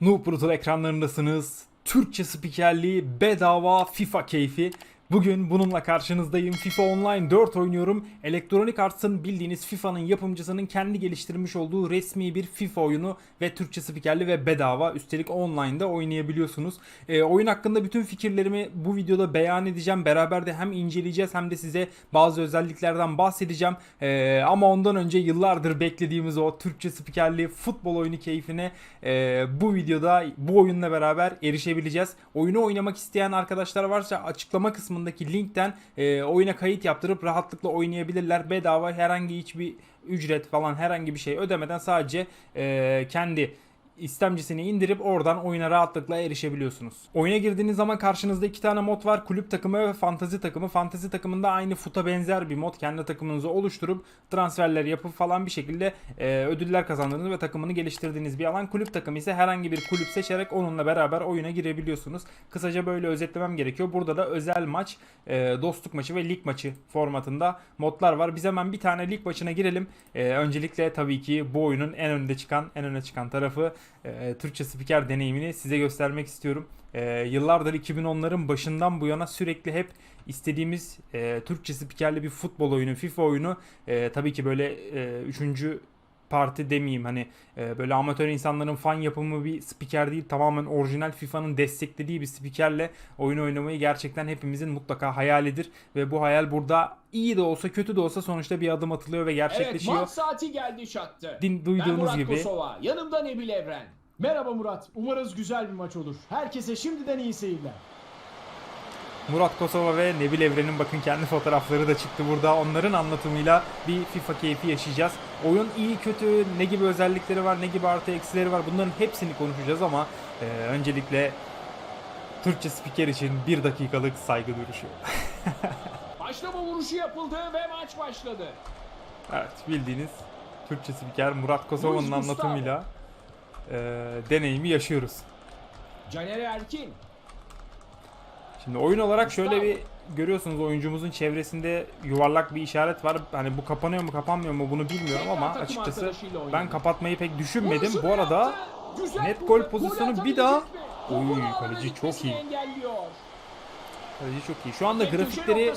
Noob Brutal ekranlarındasınız. Türkçe spikerliği bedava FIFA keyfi. Bugün bununla karşınızdayım. FIFA Online 4 oynuyorum. Electronic Arts'ın bildiğiniz FIFA'nın yapımcısının kendi geliştirmiş olduğu resmi bir FIFA oyunu ve Türkçe spikerli ve bedava. Üstelik online'da oynayabiliyorsunuz. Ee, oyun hakkında bütün fikirlerimi bu videoda beyan edeceğim. Beraber de hem inceleyeceğiz hem de size bazı özelliklerden bahsedeceğim. Ee, ama ondan önce yıllardır beklediğimiz o Türkçe spikerli futbol oyunu keyfine e, bu videoda bu oyunla beraber erişebileceğiz. Oyunu oynamak isteyen arkadaşlar varsa açıklama kısmındaki linkten e, oyuna kayıt yaptırıp rahatlıkla oynayabilirler. Bedava herhangi hiçbir ücret falan herhangi bir şey ödemeden sadece e, kendi istemcisini indirip oradan oyuna rahatlıkla erişebiliyorsunuz. Oyuna girdiğiniz zaman karşınızda iki tane mod var. Kulüp takımı ve fantazi takımı. Fantazi takımında aynı futa benzer bir mod. Kendi takımınızı oluşturup transferler yapıp falan bir şekilde e, ödüller kazandığınız ve takımını geliştirdiğiniz bir alan. Kulüp takımı ise herhangi bir kulüp seçerek onunla beraber oyuna girebiliyorsunuz. Kısaca böyle özetlemem gerekiyor. Burada da özel maç, e, dostluk maçı ve lig maçı formatında modlar var. Biz hemen bir tane lig maçına girelim. E, öncelikle tabii ki bu oyunun en önde çıkan, en öne çıkan tarafı e, Türkçe spiker deneyimini size göstermek istiyorum. E, yıllardır 2010'ların başından bu yana sürekli hep istediğimiz e, Türkçe spikerli bir futbol oyunu, FIFA oyunu. E, tabii ki böyle e, üçüncü parti demeyeyim hani e, böyle amatör insanların fan yapımı bir spiker değil tamamen orijinal FIFA'nın desteklediği bir spikerle oyun oynamayı gerçekten hepimizin mutlaka hayalidir ve bu hayal burada iyi de olsa kötü de olsa sonuçta bir adım atılıyor ve Evet gerçekleşiyor. maç saati geldi şattı. Din- ben duyduğunuz Murat gibi. Kosova, yanımda Nebil Evren. Merhaba Murat. Umarız güzel bir maç olur. Herkese şimdiden iyi seyirler. Murat Kosova ve Nebil Evren'in bakın kendi fotoğrafları da çıktı burada. Onların anlatımıyla bir FIFA keyfi yaşayacağız. Oyun iyi kötü, ne gibi özellikleri var, ne gibi artı eksileri var bunların hepsini konuşacağız ama e, öncelikle Türkçe spiker için bir dakikalık saygı duruşu. Başlama vuruşu yapıldı ve maç başladı. evet bildiğiniz Türkçe spiker Murat Kosova'nın anlatımıyla e, deneyimi yaşıyoruz. Caner Erkin. Şimdi oyun olarak şöyle bir görüyorsunuz oyuncumuzun çevresinde yuvarlak bir işaret var. Hani bu kapanıyor mu kapanmıyor mu bunu bilmiyorum ama açıkçası ben kapatmayı pek düşünmedim. Bu arada net gol pozisyonu bir daha-? Oy, kaleci çok iyi. kaleci çok iyi. Şu anda grafikleri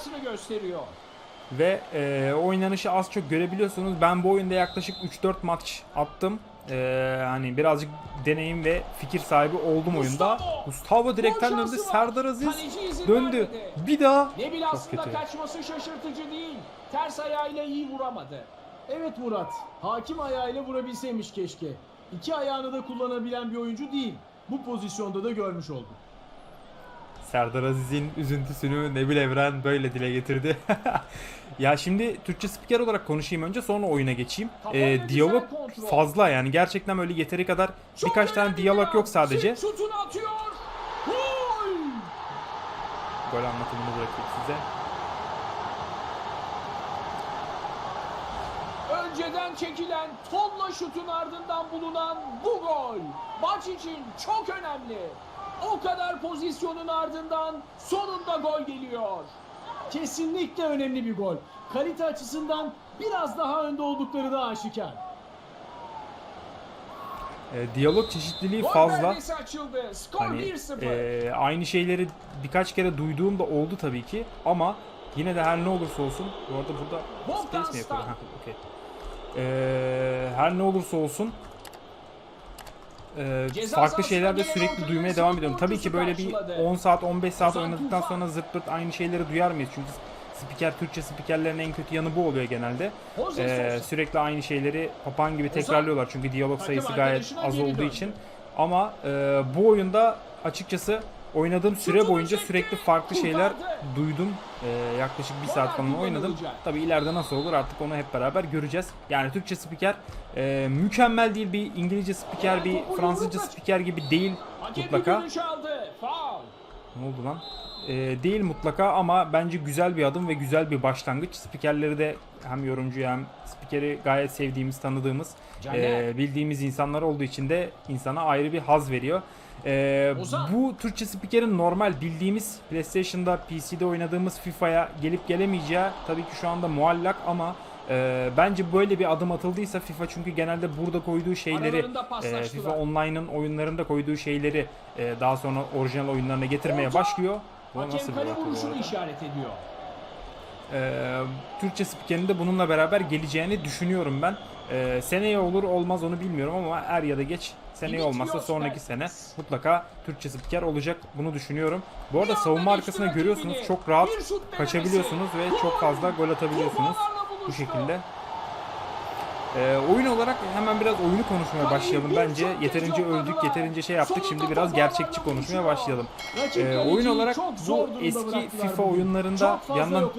ve e, oynanışı az çok görebiliyorsunuz. Ben bu oyunda yaklaşık 3-4 maç attım. E, hani birazcık deneyim ve fikir sahibi oldum oyunda. Gustavo. Gustavo direkten döndü. Serdar Aziz döndü. vermedi. Bir daha. Nebil Çok aslında kötü. kaçması şaşırtıcı değil. Ters ayağıyla iyi vuramadı. Evet Murat. Hakim ayağıyla vurabilseymiş keşke. İki ayağını da kullanabilen bir oyuncu değil. Bu pozisyonda da görmüş olduk. Serdar Aziz'in üzüntüsünü Nebil Evren böyle dile getirdi. ya şimdi Türkçe spiker olarak konuşayım önce sonra oyuna geçeyim. Ee, diyalog fazla yani gerçekten böyle yeteri kadar Çok birkaç tane diyalog yok sadece. Şut şutunu atıyor. Gol! Gol anlatımını bırakayım size. Önceden çekilen tonla şutun ardından bulunan bu gol. Maç için çok önemli. O kadar pozisyonun ardından sonunda gol geliyor. Kesinlikle önemli bir gol. Kalite açısından biraz daha önde oldukları da aşikar. Ee, diyalog çeşitliliği Gol fazla. Hani 1-0. e, aynı şeyleri birkaç kere duyduğum da oldu tabii ki ama yine de her ne olursa olsun bu arada burada space mi. Ha, okey. Ee, her ne olursa olsun e, farklı şeyler de sürekli duymaya devam ediyorum. Tabii ki böyle bir karşıladı. 10 saat 15 saat oynadıktan sonra zırt pırt aynı şeyleri duyar mıyız? Çünkü spiker Türkçe spikerlerin en kötü yanı bu oluyor genelde. Ee, sürekli aynı şeyleri papağan gibi tekrarlıyorlar çünkü diyalog sayısı gayet az olduğu için. Ama e, bu oyunda açıkçası oynadığım süre boyunca sürekli farklı şeyler duydum. E, yaklaşık bir saat falan oynadım. Tabi ileride nasıl olur artık onu hep beraber göreceğiz. Yani Türkçe spiker e, mükemmel değil bir İngilizce spiker bir Fransızca spiker gibi değil mutlaka. Ne oldu lan? Ee, değil mutlaka ama bence güzel bir adım ve güzel bir başlangıç. Spikerleri de hem yorumcu hem spikeri gayet sevdiğimiz, tanıdığımız, e, bildiğimiz insanlar olduğu için de insana ayrı bir haz veriyor. Ee, bu Türkçe spikerin normal bildiğimiz PlayStation'da, PC'de oynadığımız FIFA'ya gelip gelemeyeceği tabii ki şu anda muallak ama Ee, bence böyle bir adım atıldıysa FIFA çünkü genelde burada koyduğu şeyleri e. FIFA Online'ın oyunlarında koyduğu şeyleri e, daha sonra orijinal oyunlarına getirmeye Orta. başlıyor. Bu Hakem kale vuruşunu işaret ediyor. Ee, Türkçe spikerinin de bununla beraber geleceğini düşünüyorum ben. Ee, seneye olur olmaz onu bilmiyorum ama er ya da geç seneye olmazsa sonraki sene mutlaka Türkçe spiker olacak. Bunu düşünüyorum. Bu arada savunma arkasına görüyorsunuz. Çok rahat kaçabiliyorsunuz ve çok fazla gol atabiliyorsunuz. bu şekilde. Ee, oyun olarak hemen biraz oyunu konuşmaya başlayalım bence. Yeterince övdük, yeterince şey yaptık. Şimdi biraz gerçekçi konuşmaya başlayalım. Kaleciyi oyun olarak bu eski FIFA oyunlarında yandan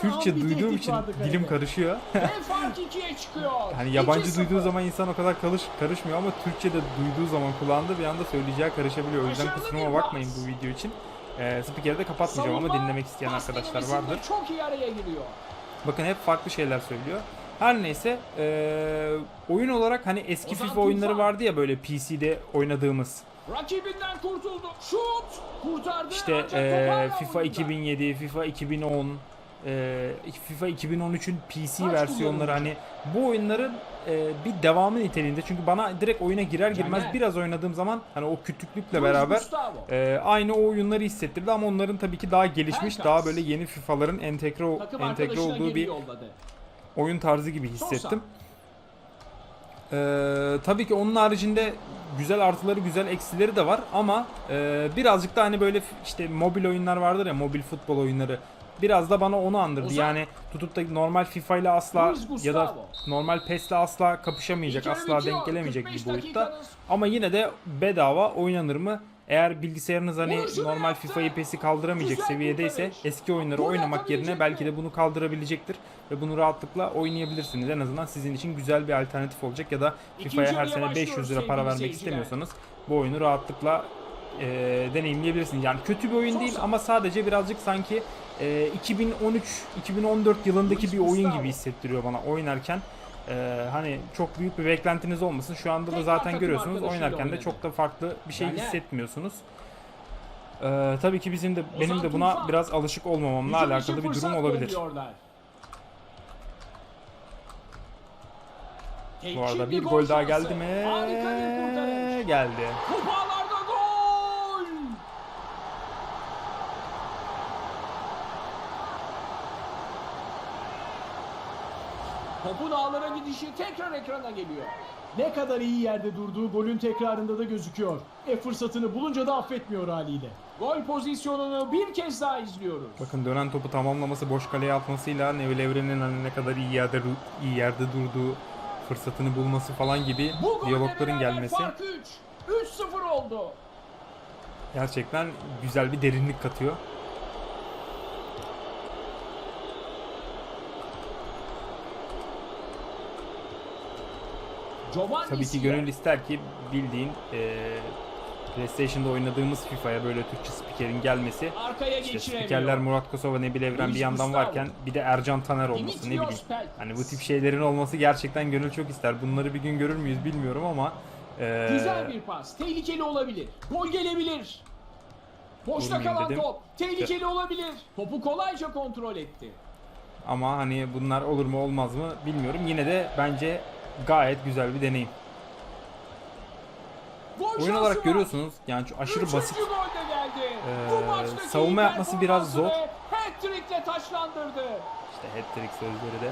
Türkçe duyduğum için dilim karışıyor. Hani yabancı 2-0. duyduğu zaman insan o kadar karış, karışmıyor ama Türkçe de duyduğu zaman kulağında bir anda söyleyeceği karışabiliyor. O yüzden kusuruma bakmayın bu video için. Ee, spikeri de kapatmayacağım ama dinlemek isteyen arkadaşlar vardır. Çok iyi araya giriyor. Bakın hep farklı şeyler söylüyor. Her neyse ee, oyun olarak hani eski FIFA oyunları vardı ya böyle PC'de oynadığımız. Rakibinden kurtuldu. Şut! Kurtardı. İşte ee, FIFA oyunda. 2007, FIFA 2010, ee, FIFA 2013'ün PC Kaç versiyonları hani bu oyunların ee, bir devamı niteliğinde. Çünkü bana direkt oyuna girer girmez Caner. biraz oynadığım zaman hani o küçüklükle Luis beraber ee, aynı o oyunları hissettirdi ama onların tabii ki daha gelişmiş, daha böyle yeni FIFA'ların entegre Takım entegre olduğu bir yolladı. Oyun tarzı gibi hissettim. Ee, tabii ki onun haricinde güzel artıları güzel eksileri de var ama e, birazcık da hani böyle işte mobil oyunlar vardır ya mobil futbol oyunları biraz da bana onu andırdı. Ozan. Yani tutup da normal FIFA ile asla ya da normal PES'le asla kapışamayacak, asla denk gelemeyecek 45 bir boyutta. Ama yine de bedava oynanır mı? Eğer bilgisayarınız hani normal. FIFA'yı PES'i kaldıramayacak seviyedeyse eski oyunları oynamak yerine belki de bunu kaldırabilecektir ve bunu rahatlıkla oynayabilirsiniz. En azından sizin için güzel bir alternatif olacak ya da FIFA'ya her sene başlıyoruz 500 lira para vermek istemiyorsanız bu oyunu rahatlıkla e, deneyimleyebilirsiniz. Yani kötü bir oyun değil ama sadece birazcık sanki e, 2013-2014 yılındaki bir oyun gibi hissettiriyor bana oynarken. Ee, hani çok büyük bir beklentiniz olmasın. Şu anda da zaten görüyorsunuz oynarken de çok da farklı bir şey hissetmiyorsunuz. Ee, tabii ki bizim de benim de buna biraz alışık olmamamla alakalı bir durum olabilir. Bu arada bir gol daha geldi mi? Geldi. Topun ağlara gidişi tekrar ekrana geliyor. Ne kadar iyi yerde durduğu golün tekrarında da gözüküyor. E fırsatını bulunca da affetmiyor haliyle. Gol pozisyonunu bir kez daha izliyoruz. Bakın dönen topu tamamlaması, boş kaleye atmasıyla Neville Evren'in hani ne kadar iyi yerde iyi yerde durduğu, fırsatını bulması falan gibi Bu diyalogların gelmesi fark 3. 3-0 oldu. gerçekten güzel bir derinlik katıyor. Tabii ki gönül ister ki bildiğin eee PlayStation'da oynadığımız FIFA'ya böyle Türkçe spikerin gelmesi. Arkaya İşte spikerler Murat Kosova, Nebil Evren bir yandan varken bir de Ercan Taner olması ne bileyim. Hani bu tip şeylerin olması gerçekten gönül çok ister. Bunları bir gün görür müyüz bilmiyorum ama eee, Güzel bir pas. Tehlikeli olabilir. Gol gelebilir. Boşta kalan dedim. top. Tehlikeli olabilir. Topu kolayca kontrol etti. ama hani bunlar olur mu olmaz mı bilmiyorum. Yine de bence gayet güzel bir deneyim. Oyun olarak görüyorsunuz yani şu aşırı basit. Ee, savunma yapması biraz zor. İşte hat-trick sözleri de.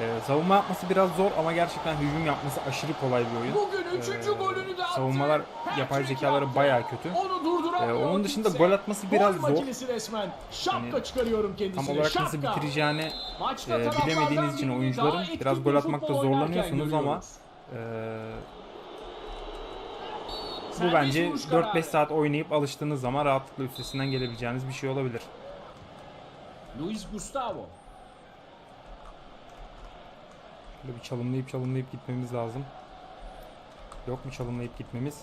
Eee, savunma yapması biraz zor ama gerçekten hücum yapması aşırı kolay bir oyun. Bugün üçüncü Ee, golünü de attı. savunmalar, yapay zekaları bayağı kötü. Onu Ee, onun dışında kimse. gol atması biraz Gol zor. resmen. Şapka Hani çıkarıyorum kendisine. Tam olarak Şapka. nasıl bitireceğini Maçta e, bilemediğiniz için oyuncuların biraz bir gol atmakta zorlanıyorsunuz ama e, bu bence vuruş 4-5 kararı. saat oynayıp alıştığınız zaman rahatlıkla üstesinden gelebileceğiniz bir şey olabilir. Luis Gustavo. Böyle bir çalımlayıp çalımlayıp gitmemiz lazım. Yok mu çalımlayıp gitmemiz?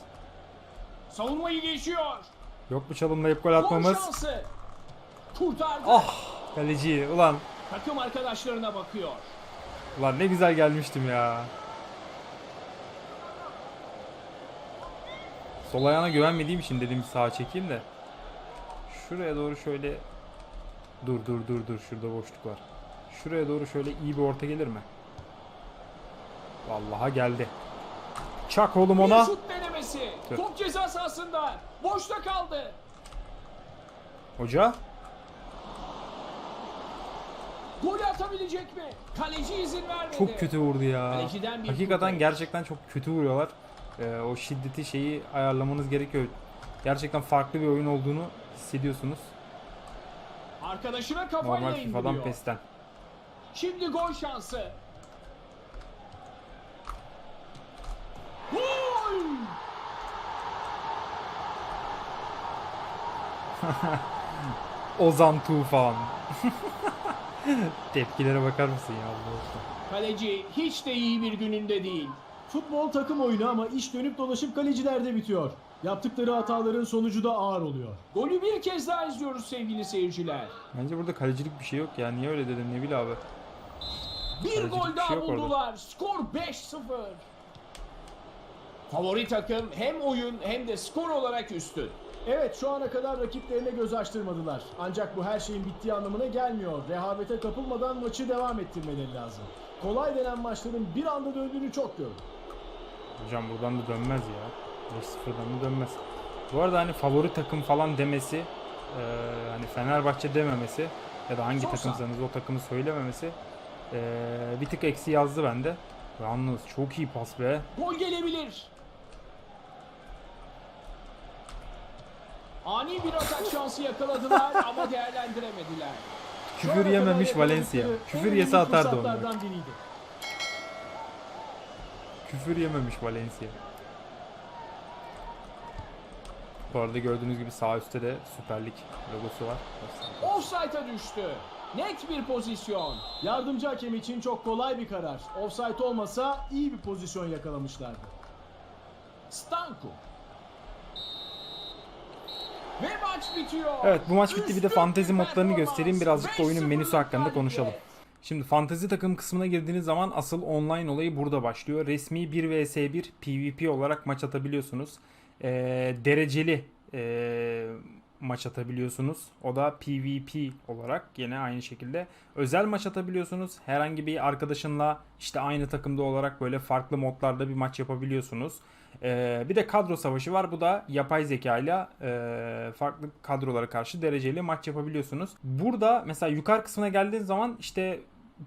Savunmayı geçiyor. Yok mu çalımlayıp gol atmamız? Kurtardı. Ah! Kaleci ulan Takım arkadaşlarına bakıyor. ulan ne güzel gelmiştim ya. Sol ayağına güvenmediğim için dedim sağa çekeyim de. Şuraya doğru şöyle Dur dur dur dur şurada boşluk var. Şuraya doğru şöyle iyi bir orta gelir mi? Vallahi geldi. Çak oğlum ona. Bir şut denemesi. Top ceza sahasında. Boşta kaldı. Hoca. Golü atabilecek mi? Kaleci izin vermedi. Çok kötü vurdu ya. Hakikaten kurtarış. gerçekten çok kötü vuruyorlar. Ee, o şiddeti şeyi ayarlamanız gerekiyor. Gerçekten farklı bir oyun olduğunu hissediyorsunuz. Arkadaşına kafayla Normal FIFA'dan indiriyor. PES'ten. Şimdi gol şansı. Gol! Ozan Tufan. Tepkilere bakar mısın ya Allah aşkına? Kaleci hiç de iyi bir gününde değil. Futbol takım oyunu ama iş dönüp dolaşıp kalecilerde bitiyor. Yaptıkları hataların sonucu da ağır oluyor. Golü bir kez daha izliyoruz sevgili seyirciler. Bence burada kalecilik bir şey yok ya. Niye öyle dedin Nebil abi? Bir Kalecilik gol bir daha şey yok orada. buldular. Skor 5-0. Favori takım hem oyun hem de skor olarak üstün. Evet şu ana kadar rakiplerine göz açtırmadılar. Ancak bu her şeyin bittiği anlamına gelmiyor. Rehavete kapılmadan maçı devam ettirmeleri lazım. Kolay denen maçların bir anda döndüğünü çok gördüm. Hocam buradan da dönmez ya. 5-0'dan da dönmez. Bu arada hani favori takım falan demesi eee, hani Fenerbahçe dememesi ya da hangi Çok takımsanız o takımı söylememesi eee, bir tık eksi yazdı bende. Yalnız çok iyi pas be. Gol gelebilir. Ani bir atak şansı yakaladılar ama değerlendiremediler. Küfür yememiş Valencia. en Küfür yese atardı onu. Küfür yememiş Valencia. Bu arada gördüğünüz gibi sağ üstte de Süper Lig logosu var. Offside'a düştü. Net bir pozisyon. Yardımcı hakem için çok kolay bir karar. Offside olmasa iyi bir pozisyon yakalamışlardı. Stanku. Ve maç bitiyor. Evet, bu maç bitti. Bir de fantezi modlarını göstereyim. Birazcık da oyunun 5-0'lık menüsü hakkında konuşalım. Şimdi fantezi takım kısmına girdiğiniz zaman asıl online olayı burada başlıyor. Resmi 1 vs 1 PvP olarak maç atabiliyorsunuz. Ee, dereceli ee, maç atabiliyorsunuz. O da PvP olarak yine aynı şekilde. Özel maç atabiliyorsunuz. Herhangi bir arkadaşınla işte aynı takımda olarak böyle farklı modlarda bir maç yapabiliyorsunuz. Ee, bir de kadro savaşı var. Bu da yapay zeka ile e, farklı kadrolara karşı dereceli maç yapabiliyorsunuz. Burada mesela yukarı kısmına geldiğiniz zaman işte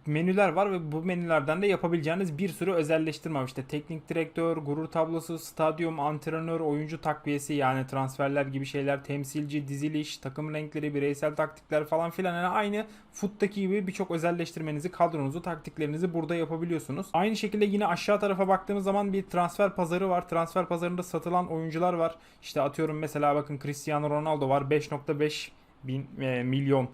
menüler var ve bu menülerden de yapabileceğiniz bir sürü özelleştirme var. İşte teknik direktör, gurur tablosu, stadyum, antrenör, oyuncu takviyesi yani transferler gibi şeyler, temsilci, diziliş, takım renkleri, bireysel taktikler falan filan. Yani aynı FUT'taki gibi birçok özelleştirmenizi, kadronuzu, taktiklerinizi burada yapabiliyorsunuz. Aynı şekilde yine aşağı tarafa baktığımız zaman bir transfer pazarı var. Transfer pazarında satılan oyuncular var. İşte atıyorum mesela bakın Cristiano Ronaldo var 5.5 bin e, milyon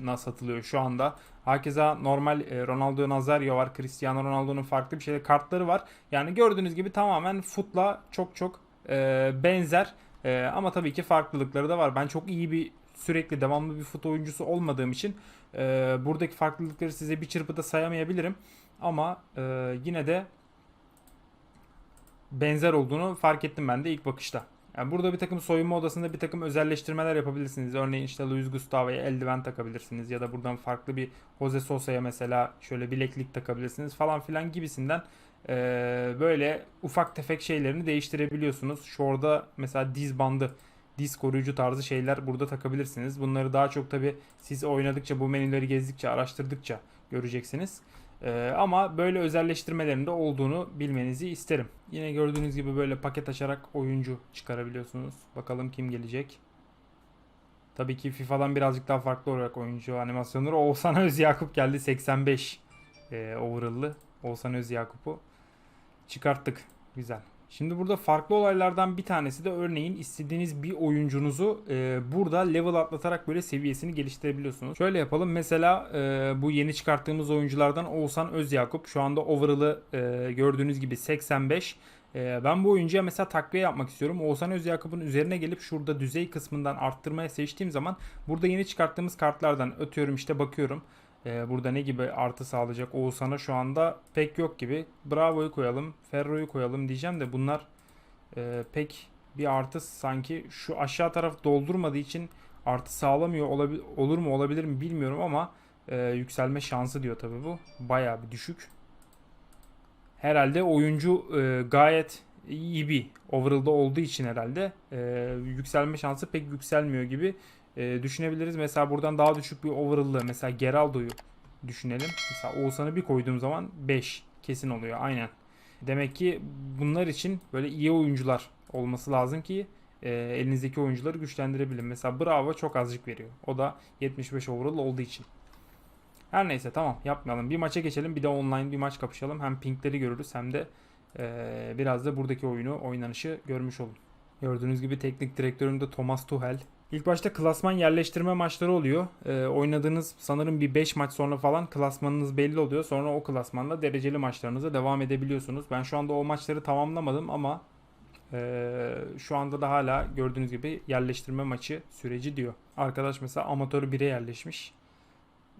na satılıyor şu anda. Hakeza normal e, Ronaldo Nazario var. Cristiano Ronaldo'nun farklı bir şey kartları var. Yani gördüğünüz gibi tamamen futla çok çok e, benzer. E, ama tabii ki farklılıkları da var. Ben çok iyi bir sürekli devamlı bir fut oyuncusu olmadığım için e, buradaki farklılıkları size bir çırpıda sayamayabilirim. Ama e, yine de benzer olduğunu fark ettim ben de ilk bakışta. Yani burada bir takım soyunma odasında bir takım özelleştirmeler yapabilirsiniz. Örneğin işte Luis Gustavo'ya eldiven takabilirsiniz ya da buradan farklı bir Jose Sosa'ya mesela şöyle bileklik takabilirsiniz falan filan gibisinden eee, böyle ufak tefek şeylerini değiştirebiliyorsunuz. Şurada mesela diz bandı, diz koruyucu tarzı şeyler burada takabilirsiniz. Bunları daha çok tabi siz oynadıkça bu menüleri gezdikçe araştırdıkça göreceksiniz. Ee, ama böyle özelleştirmelerin de olduğunu bilmenizi isterim. Yine gördüğünüz gibi böyle paket açarak oyuncu çıkarabiliyorsunuz. Bakalım kim gelecek. Tabii ki FIFA'dan birazcık daha farklı olarak oyuncu animasyonları. Oğuzhan Özyakup geldi 85 e, overall'lı. Oğuzhan Özyakup'u çıkarttık. Güzel. Şimdi burada farklı olaylardan bir tanesi de örneğin istediğiniz bir oyuncunuzu e, burada level atlatarak böyle seviyesini geliştirebiliyorsunuz. Şöyle yapalım. Mesela e, bu yeni çıkarttığımız oyunculardan Oğuzhan Özyakup şu anda overall'ı e, gördüğünüz gibi 85. E, ben bu oyuncuya mesela takviye yapmak istiyorum. Oğuzhan Özyakup'un üzerine gelip şurada düzey kısmından arttırmaya seçtiğim zaman burada yeni çıkarttığımız kartlardan ötüyorum işte bakıyorum. Ee, burada ne gibi artı sağlayacak Oğuzhan'a şu anda pek yok gibi. Bravo'yu koyalım, Ferro'yu koyalım diyeceğim de bunlar e, pek bir artı sanki şu aşağı taraf doldurmadığı için artı sağlamıyor olur mu olabilir mi bilmiyorum ama Ee, yükselme şansı diyor tabi bu. Bayağı bir düşük. Herhalde oyuncu e, gayet iyi bir overall'da olduğu için herhalde e, yükselme şansı pek yükselmiyor gibi e, düşünebiliriz. Mesela buradan daha düşük bir overall'lı mesela Geraldo'yu düşünelim. Mesela Oğuzhan'ı bir koyduğum zaman 5 kesin oluyor aynen. Demek ki bunlar için böyle iyi oyuncular olması lazım ki e, elinizdeki oyuncuları güçlendirebilin. Mesela Bravo çok azıcık veriyor. O da 75 overall olduğu için. Her neyse tamam yapmayalım. Bir maça geçelim bir de online bir maç kapışalım. Hem pinkleri görürüz hem de e, biraz da buradaki oyunu oynanışı görmüş olun. Gördüğünüz gibi teknik direktörüm de Thomas Tuchel. İlk başta klasman yerleştirme maçları oluyor. Ee, oynadığınız sanırım bir 5 maç sonra falan klasmanınız belli oluyor. Sonra o klasmanda dereceli maçlarınıza devam edebiliyorsunuz. Ben şu anda o maçları tamamlamadım ama ee, şu anda da hala gördüğünüz gibi yerleştirme maçı süreci diyor. Arkadaş mesela amatör 1'e yerleşmiş.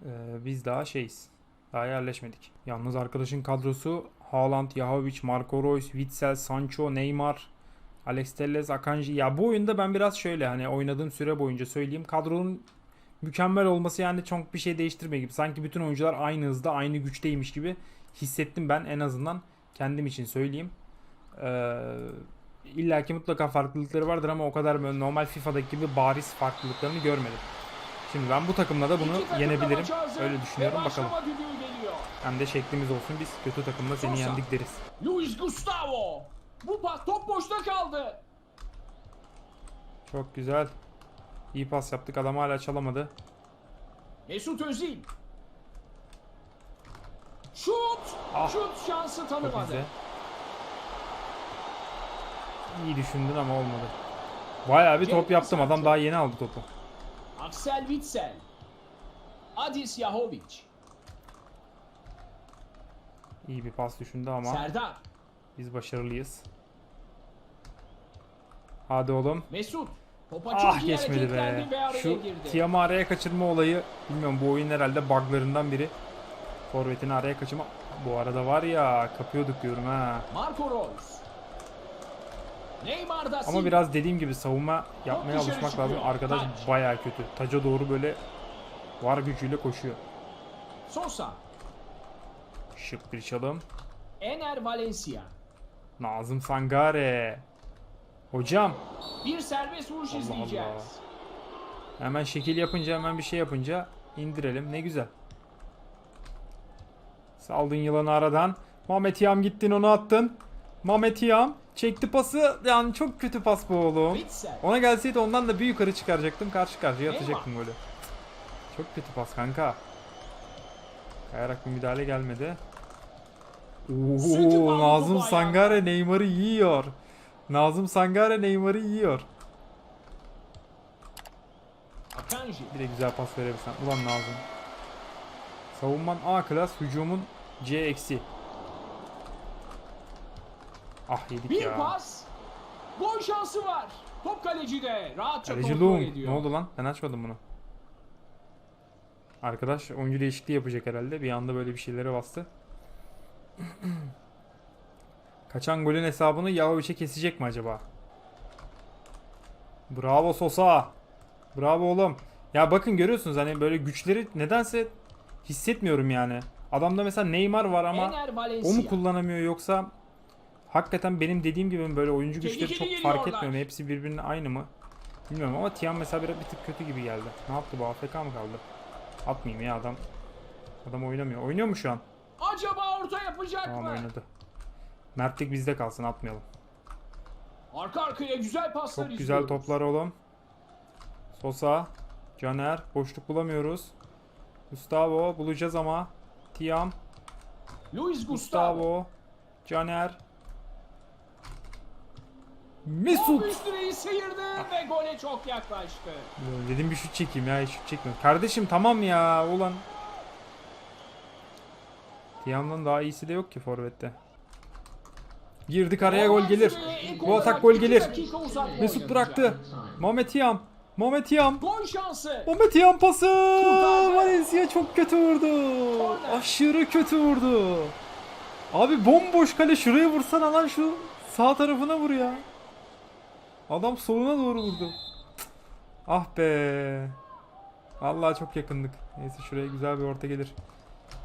Ee, biz daha şeyiz. Daha yerleşmedik. Yalnız arkadaşın kadrosu Haaland, Yahovic, Marco Reus, Witsel, Sancho, Neymar, Alex Telles, Akanji. Ya bu oyunda ben biraz şöyle hani oynadığım süre boyunca söyleyeyim. Kadronun mükemmel olması yani çok bir şey değiştirmiyor gibi. Sanki bütün oyuncular aynı hızda, aynı güçteymiş gibi hissettim ben en azından kendim için söyleyeyim. Ee, İlla ki mutlaka farklılıkları vardır ama o kadar böyle normal FIFA'daki gibi bariz farklılıklarını görmedim. Şimdi ben bu takımla da bunu yenebilirim. Öyle düşünüyorum bakalım. Hem de şeklimiz olsun biz kötü takımla seni yendik deriz. Luis Gustavo. Bu pas top boşta kaldı. Çok güzel. İyi pas yaptık adam hala çalamadı. Mesut Özil. Şut! Ah. Şut şansı tanımadı. İyi düşündün ama olmadı. Bayağı bir top Jadon yaptım. Adam daha yeni aldı topu. Axel Witsel. Adis Yahovic. İyi bir pas düşündü ama Serdar. Biz başarılıyız. Hadi oğlum. Mesut. Topa çok Ah geçmedi be. Şu. Tiam'ı araya kaçırma olayı bilmiyorum bu oyun herhalde buglarından biri. Forvetini araya kaçırma. Bu arada var ya kapıyorduk diyorum ha. Marco Reus. Neymar da Ama biraz dediğim gibi savunma yapmaya alışmak çıkıyor. lazım. Arkadaş Taç. bayağı kötü. Taca doğru böyle var gücüyle koşuyor. Sosa. Şık bir çalım. Ener Valencia. Nazım Sangare. Hocam Bir serbest vuruş Allah izleyeceğiz. Allah. hemen şekil yapınca hemen bir şey yapınca indirelim. Ne güzel. Saldın yılanı aradan. Mehmet Yam gittin onu attın. Mehmet Yam çekti pası. Yani çok kötü pas bu oğlum. Ona gelseydi ondan da bir yukarı çıkaracaktım. Karşı karşıya atacaktım golü. Çok kötü pas kanka. Kayarak bir müdahale gelmedi. Oo, Nazım Sangare Neymar'ı yiyor. Nazım Sangare Neymar'ı yiyor. Bir de güzel pas verebilirsen. Ulan Nazım. Savunman A klas, hücumun C eksi. Ah yedik Bir ya. pas. Gol şansı var. Top kalecide. Rahatça Kaleci kontrol Loom. ediyor. Ne oldu lan? Ben açmadım bunu. Arkadaş oyuncu değişikliği yapacak herhalde. Bir anda böyle bir şeylere bastı. Kaçan golün hesabını Yahovic'e kesecek mi acaba? Bravo Sosa. Bravo oğlum. Ya bakın görüyorsunuz hani böyle güçleri nedense hissetmiyorum yani. Adamda mesela Neymar var ama o mu kullanamıyor yoksa hakikaten benim dediğim gibi mi böyle oyuncu güçleri çok fark etmiyor? Hepsi birbirine aynı mı? Bilmiyorum ama Tiam mesela bir, bir tık kötü gibi geldi. Ne yaptı bu AFK mı kaldı? Atmayayım ya adam. Adam oynamıyor. Oynuyor mu şu an? Acaba orta yapacak Tamam mı? oynadı. Mertlik bizde kalsın atmayalım. Arka arkaya güzel paslar Çok güzel izliyoruz. toplar oğlum. Sosa. Caner. Boşluk bulamıyoruz. Gustavo bulacağız ama. Tiam. Luis Gustavo. Gustavo. Caner. Mesut. üst direği sıyırdı ve gole çok yaklaştı. Dedim bir şut çekeyim ya hiç şut çekmiyorum. Kardeşim tamam ya ulan. Tiam'dan daha iyisi de yok ki forvette. Girdik araya gol gelir. Bu atak gol gelir. Mesut bıraktı. Mehmet Tiam. Mehmet şansı. Mehmet Tiam pası. Valencia çok kötü vurdu. Aşırı kötü vurdu. Abi bomboş kale şuraya vursana lan şu sağ tarafına vur ya. Adam soluna doğru vurdu. Ah be. Vallahi çok yakındık. Neyse şuraya güzel bir orta gelir.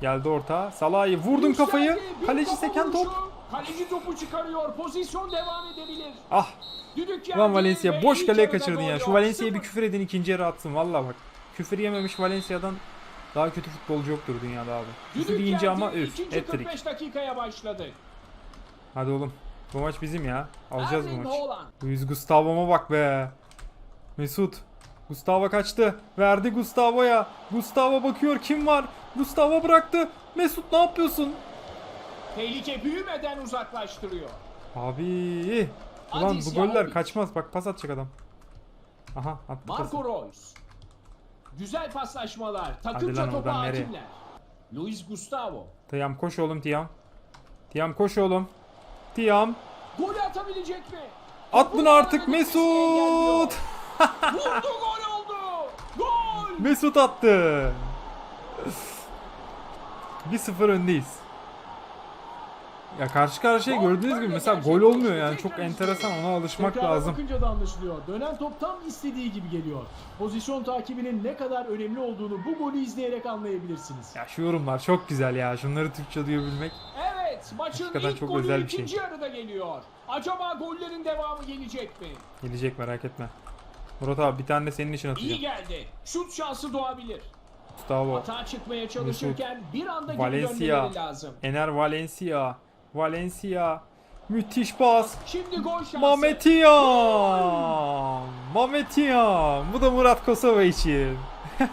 Geldi orta. Salah'ı vurdum kafayı. Kaleci seken top. Kaleci topu çıkarıyor. Pozisyon devam edebilir. Ah Düdük Ulan Valencia boş kaleye kaçırdın ya. Şu Valencia'ya bir küfür edin ikinci yarı atsın. Valla bak. Küfür yememiş Valencia'dan daha kötü futbolcu yoktur dünyada abi. Küfür yiyince ama üf. Hat-trick. 45 dakikaya başladı. Hadi oğlum. Bu maç bizim ya. Alacağız bu maçı. Haaland. Luis Gustavo'ma bak be. Mesut. Gustavo kaçtı. Verdi Gustavo'ya. Gustavo bakıyor kim var? Gustavo bıraktı. Mesut ne yapıyorsun? Tehlike büyümeden uzaklaştırıyor. Abi. Ulan bu goller Yahovic. kaçmaz. Bak pas atacak adam. Aha attı pası. Marco Reus. Güzel paslaşmalar. Takımca lan topa oradan nereye? hakimler. Luis Gustavo. Tiam koş oğlum Tiam. Tiam koş oğlum. Tiam. Golü atabilecek mi? At bunu artık. Mesut. Vurdu gol oldu. Gol. Mesut attı. 1-0 öndeyiz. Ya karşı karşıya gördüğünüz gibi mesela gol olmuyor yani çok enteresan ona alışmak Tekrara lazım. bakınca da anlaşılıyor. Dönen top tam istediği gibi geliyor. Pozisyon takibinin ne kadar önemli olduğunu bu golü izleyerek anlayabilirsiniz. Ya şu yorumlar çok güzel ya şunları Türkçe duyabilmek. Evet maçın Hakikaten ilk çok golü özel bir şey. ikinci yarıda geliyor. Acaba gollerin devamı gelecek mi? Gelecek merak etme. Murat abi bir tane de senin için İyi atacağım. geldi. Şut şansı doğabilir. Gustavo. Hata çıkmaya çalışırken bir anda Valencia. lazım. Ener Valencia. Valencia. Müthiş pas. Şimdi gol şansı. Mametian. Mametian. Bu da Murat Kosova için.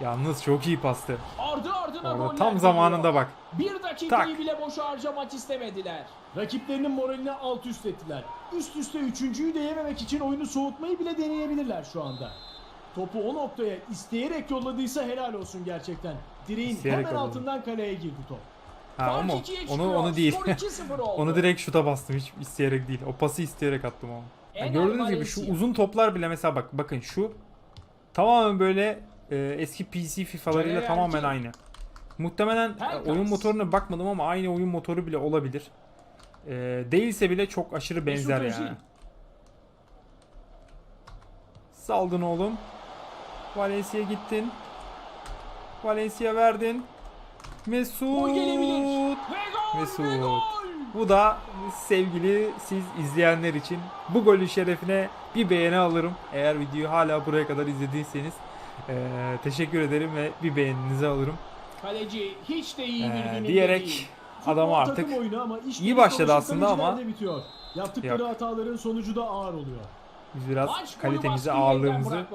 Yalnız çok iyi pastı. Ardı ardına Orada goller tam zamanında geliyor. bak. Bir dakikayı Tak. bile boşa harcamak istemediler. Rakiplerinin moralini alt üst ettiler. Üst üste üçüncüyü de yememek için oyunu soğutmayı bile deneyebilirler şu anda. Topu o noktaya isteyerek yolladıysa helal olsun gerçekten. Direğin İsteyerek hemen yolladı. altından kaleye girdi top. Ha Fark ama ikiye onu çıkıyor. onu değil. Skor 2-0 oldu. onu direkt şuta bastım hiç isteyerek değil. O pası isteyerek attım ama. Ya Ener gördüğünüz gibi şu Valencia. uzun toplar bile mesela bak bakın şu tamamen böyle e, eski PC FIFA'larıyla Caner tamamen Erkin. aynı. Muhtemelen e, Pelkas. oyun motoruna bakmadım ama aynı oyun motoru bile olabilir. E, değilse bile çok aşırı benzer Mesut Özil. yani. Saldın oğlum. Valencia gittin. Valencia verdin. Mesut. Mesut. Bu da sevgili siz izleyenler için bu golün şerefine bir beğeni alırım. Eğer videoyu hala buraya kadar izlediyseniz eee, teşekkür ederim ve bir beğeninizi alırım. Kaleci hiç de iyi gününde diyerek değil. adamı artık iyi başladı aslında ama-. Yaptıkları Yok. hataların sonucu da ağır oluyor. Biz biraz Maç kalitemizi ağırlığımızı.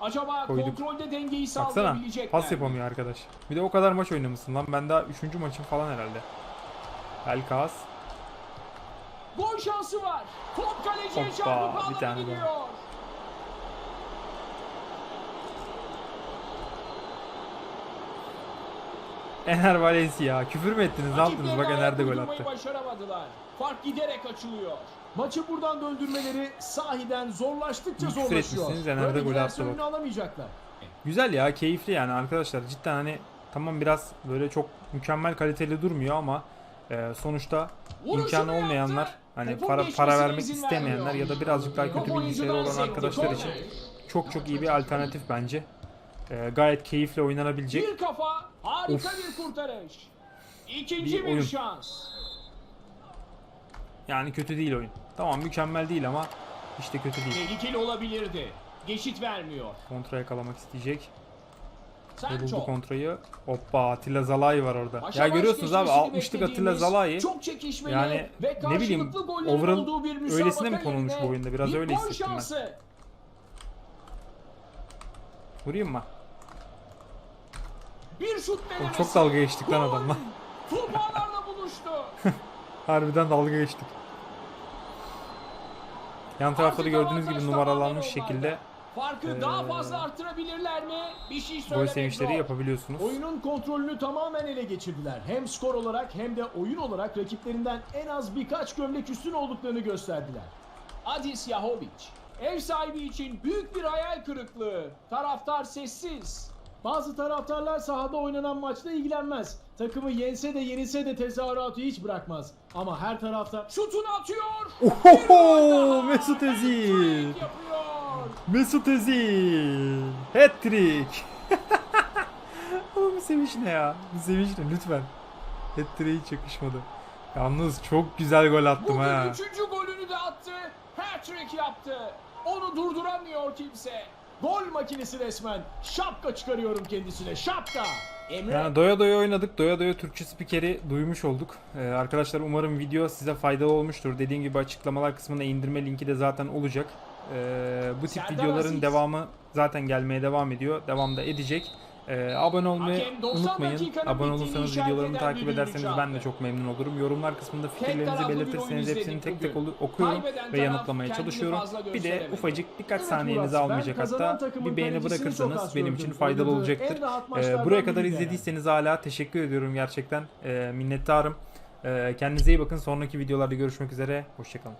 Acaba koyduk. kontrolde dengeyi baksana pas yapamıyor arkadaş. Bir de o kadar maç oynamışsın lan ben daha 3. maçım falan herhalde. Pelkas. Gol şansı var. Top kaleciye Hoppa, bir tane gidiyor. Ener Valencia. Küfür mü ettiniz? Ne yaptınız? Bak Ener de gol attı. başaramadılar. Fark giderek açılıyor. Maçı buradan döndürmeleri sahiden zorlaştıkça Küfür zorlaşıyor. etmişsiniz, Yener de Böyle golü giderse attı bak. önünü alamayacaklar. Güzel ya keyifli yani arkadaşlar cidden hani tamam biraz böyle çok mükemmel kaliteli durmuyor ama e, sonuçta Vuruşunu imkanı olmayanlar hani Topun para geçmesine para vermek izin istemeyenler vermiyor. ya da birazcık daha kötü Top bilgisayarı olan sekti. arkadaşlar Gol. için çok çok iyi bir alternatif bence. E, gayet keyifli oynanabilecek. Bir kafa harika bir kurtarış. İkinci Bir bir, oyun. şans. Yani kötü değil oyun. Tamam mükemmel değil ama işte kötü değil. Tehlikeli olabilirdi. Geçit vermiyor. Kontra yakalamak isteyecek. Ve buldu kontrayı. Hoppa Atilla Zalai var orada. Başa ya görüyorsunuz abi geçmesini 60'lık Atilla Zalai. Çok çekişmeli Yani ve ne bileyim overall olduğu bir müsabaka öylesine mi konulmuş bu oyunda? Biraz bir öyle hissettim ben. şansı. Vurayım mı? Bir şut denemesi. çok dalga geçtik lan adamla. Top ağlarla buluştu. Harbiden dalga geçtik. Yan tarafta da gördüğünüz gibi numaralanmış şekilde. Farkı daha eee, fazla arttırabilirler mi? Bir şey gol sevinçleri yapabiliyorsunuz. Oyunun kontrolünü tamamen ele geçirdiler. Hem skor olarak hem de oyun olarak rakiplerinden en az birkaç gömlek üstün olduklarını gösterdiler. Adis Yahovic. Ev sahibi için büyük bir hayal kırıklığı. Taraftar sessiz. Bazı taraftarlar sahada oynanan maçla ilgilenmez. Takımı yense de yenilse de tezahüratı hiç bırakmaz. Ama her taraftar Şutunu atıyor. Ohoho! Mesut Özil. Mesut Özil. Hat-trick. Oğlum bu sevinç ne ya? Bu sevinç ne? Lütfen. Hat-trick'e hiç yakışmadı. Yalnız çok güzel gol attım Bugün ha. üçüncü golünü de attı. Hat-trick yaptı. Onu durduramıyor kimse. Gol makinesi resmen. Şapka çıkarıyorum kendisine. Şapka. Emre Yani doya doya oynadık. Doya doya Türkçe spikeri duymuş olduk. Ee, arkadaşlar umarım video size faydalı olmuştur. Dediğim gibi açıklamalar kısmında indirme linki de zaten olacak. Ee, bu tip Serdar videoların Aziz. devamı zaten gelmeye devam ediyor. Devam da edecek. Ee, abone olmayı Hakem 90 unutmayın. Abone olursanız videolarımı takip ederseniz ben de çok memnun olurum. Yorumlar kısmında fikirlerinizi belirtirseniz hepsini tek tek okuyorum ve yanıtlamaya çalışıyorum. Bir de ufacık birkaç saniyenizi almayacak hatta bir beğeni bırakırsanız benim için faydalı olacaktır. Ee, buraya kadar izlediyseniz hala teşekkür ediyorum gerçekten. Ee, minnettarım. Ee, kendinize iyi bakın. Sonraki videolarda görüşmek üzere. Hoşçakalın.